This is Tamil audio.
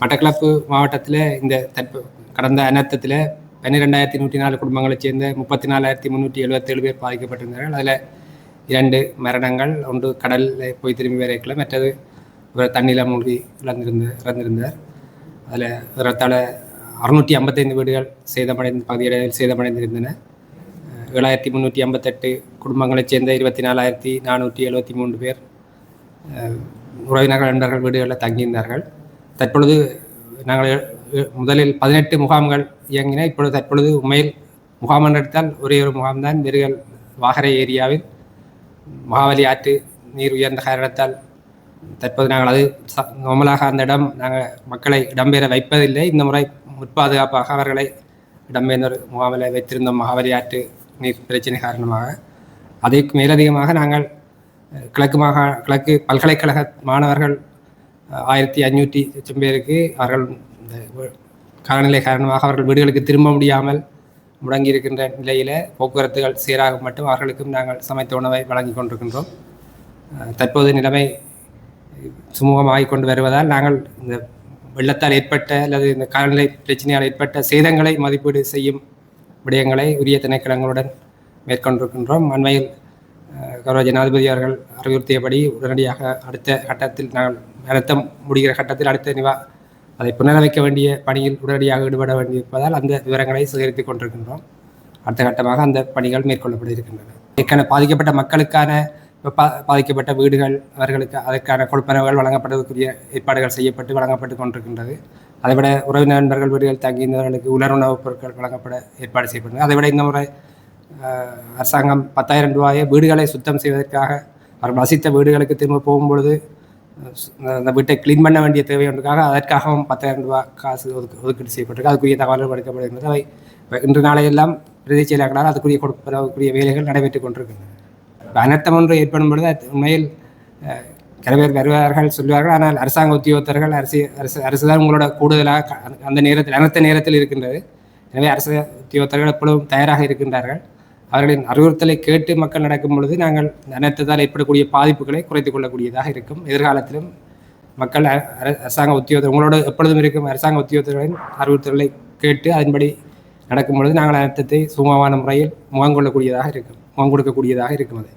மட்டக்களப்பு மாவட்டத்தில் இந்த தற்ப கடந்த அனர்த்தத்தில் பன்னிரெண்டாயிரத்தி நூற்றி நாலு குடும்பங்களைச் சேர்ந்த முப்பத்தி நாலாயிரத்தி முந்நூற்றி எழுபத்தேழு பேர் பாதிக்கப்பட்டிருந்தார்கள். அதில் இரண்டு மரணங்கள் ஒன்று கடலில் போய் திரும்பி வரைக்கல மற்றது ஒரு தண்ணியில் மூழ்கி இழந்திருந்த இறந்திருந்தார். அதில் ஏறத்தாழ அறுநூற்றி ஐம்பத்தைந்து வீடுகள் சேதமடைந்து பகுதியில் சேதமடைந்திருந்தன. ஏழாயிரத்தி முந்நூற்றி ஐம்பத்தெட்டு குடும்பங்களைச் சேர்ந்த இருபத்தி நாலாயிரத்தி நானூற்றி எழுபத்தி மூன்று பேர் உறவினர்கள் நண்பர்கள் வீடுகளில் தங்கியிருந்தார்கள். தற்பொழுது நாங்கள் முதலில் பதினெட்டு முகாம்கள் இயங்கின இப்பொழுது தற்பொழுது உண்மையில் முகாம் என்று ஒரே ஒரு முகாம்தான் வெறுகல் வாகரை ஏரியாவில். மகாவலி ஆற்று நீர் உயர்ந்த காரணத்தால் தற்போது நாங்கள் அது ச- அந்த இடம் நாங்கள் மக்களை இடம்பெற வைப்பதில்லை. இந்த முறை முற்பாதுகாப்பாக அவர்களை இடம்பெயர்ந்த முகாமில் வைத்திருந்தோம் மகாவலி ஆற்று நீர் பிரச்சனை காரணமாக. அதற்கு மேலதிகமாக நாங்கள் கிழக்கு மாகா கிழக்கு பல்கலைக்கழக மாணவர்கள் ஆயிரத்தி ஐநூற்றி லட்சம் பேருக்கு அவர்கள் இந்த காலநிலை காரணமாக அவர்கள் வீடுகளுக்கு திரும்ப முடியாமல் முடங்கி இருக்கின்ற நிலையில் போக்குவரத்துகள் சீராக மட்டும் அவர்களுக்கும் நாங்கள் சமைத்த உணவை வழங்கி கொண்டிருக்கின்றோம். தற்போது நிலைமை சுமூகமாகிக் கொண்டு வருவதால் நாங்கள் இந்த வெள்ளத்தால் ஏற்பட்ட அல்லது இந்த காலநிலை பிரச்சனையால் ஏற்பட்ட சேதங்களை மதிப்பீடு செய்யும் விடயங்களை உரிய திணைக்களங்களுடன் மேற்கொண்டிருக்கின்றோம். அண்மையில் கௌரவ ஜனாதிபதி அவர்கள் அறிவுறுத்தியபடி உடனடியாக அடுத்த கட்டத்தில் நாங்கள் அழுத்தம் முடிகிற கட்டத்தில் அடுத்த நிவா அதை புனரமைக்க வேண்டிய பணியில் உடனடியாக ஈடுபட வேண்டியிருப்பதால் அந்த விவரங்களை சேகரித்துக் கொண்டிருக்கின்றோம். அடுத்த கட்டமாக அந்த பணிகள் மேற்கொள்ளப்பட இருக்கின்றன ஏற்கனவே பாதிக்கப்பட்ட மக்களுக்கான பா பாதிக்கப்பட்ட வீடுகள் அவர்களுக்கு அதற்கான கொடுப்பனவுகள் வழங்கப்படுவதற்குரிய ஏற்பாடுகள் செய்யப்பட்டு வழங்கப்பட்டு கொண்டிருக்கின்றது. அதைவிட உறவு நண்பர்கள் வீடுகள் தங்கியிருந்தவர்களுக்கு உலர் உணவுப் பொருட்கள் வழங்கப்பட ஏற்பாடு செய்யப்படுகிறது அதைவிட இந்த முறை அரசாங்கம் பத்தாயிரம் ரூபாயை வீடுகளை சுத்தம் செய்வதற்காக அவர்கள் வசித்த வீடுகளுக்கு திரும்ப போகும்பொழுது அந்த வீட்டை க்ளீன் பண்ண வேண்டிய தேவை ஒன்றுக்காக அதற்காகவும் பத்தாயிரம் ரூபாய் காசு ஒதுக்கு ஒதுக்கீடு செய்யப்பட்டிருக்கு. அதுக்குரிய தகவல்கள் எடுக்கப்படுகின்றது அவை. இன்று நாளையெல்லாம் பிரதி செயலாளர்களால் அதுக்குரிய கொடுப்பதற்குரிய வேலைகள் நடைபெற்றுக் கொண்டிருக்கின்றன. அனர்த்தம் ஒன்று ஏற்படும் பொழுது உண்மையில் சில பேர் வருவார்கள் சொல்வார்கள் ஆனால் அரசாங்க உத்தியோகத்தர்கள் அரசு அரசு அரசு தான் உங்களோட கூடுதலாக அந்த- அந்த நேரத்தில் அனர்த்த நேரத்தில் இருக்கின்றது. எனவே அரசு உத்தியோகத்தர்கள் எப்பொழுதும் தயாராக இருக்கின்றார்கள். அவர்களின் அறிவுறுத்தலை கேட்டு மக்கள் நடக்கும் பொழுது நாங்கள் இந்த ஏற்படக்கூடிய பாதிப்புகளை குறைத்து கொள்ளக்கூடியதாக இருக்கும். எதிர்காலத்திலும் மக்கள் அரசாங்க உத்தியோகத்தர் உங்களோட எப்பொழுதும் இருக்கும் அரசாங்க உத்தியோகத்தர்களின் அறிவுறுத்தல்களை கேட்டு அதன்படி நடக்கும் பொழுது நாங்கள் அர்த்தத்தை சுமமான முறையில் முகம் கொள்ளக்கூடியதாக இருக்கும் முகம் கொடுக்கக்கூடியதாக இருக்கும் அது.